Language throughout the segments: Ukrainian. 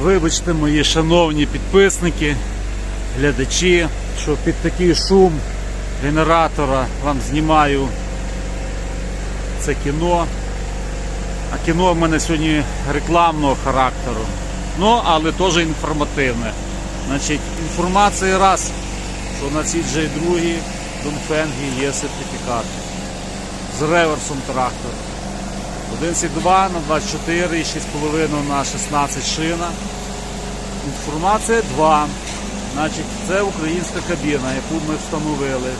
Вибачте, мої шановні підписники, глядачі, що під такий шум генератора вам знімаю це кіно. А кіно в мене сьогодні рекламного характеру. Ну, але теж інформативне. Значить, інформація раз, що на CJ2 Донфенгі є сертифікат з реверсом трактора. 1,2 на 24 і 6,5 на 16 шина. Інформація 2. Значить, це українська кабіна, яку ми встановили.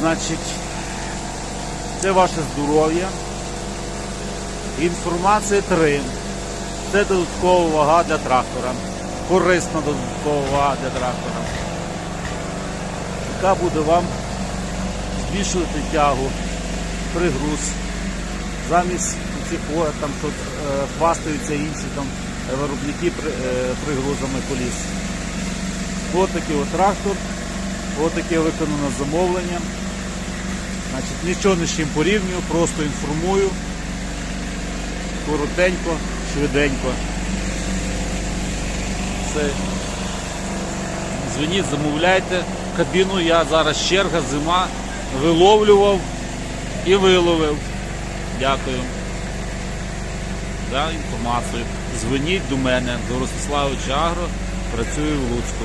Значить, це ваше здоров'я. Інформація 3. Це додаткова вага для трактора. Корисна додаткова вага для трактора. Яка буде вам збільшувати тягу, пригруз. Замість цих там що е, хвастаються інші там виробники при- е, пригрузами коліс. Ось такий от трактор, ось таке виконане замовлення. Значить, нічого не з чим порівнюю, просто інформую. Коротенько, швиденько. Все. Дзвоніть, замовляйте. Кабіну я зараз черга, зима, виловлював і виловив. Дякую за інформацію. Дзвоніть до мене, до Ростиславича Агро, працюю в Луцьку.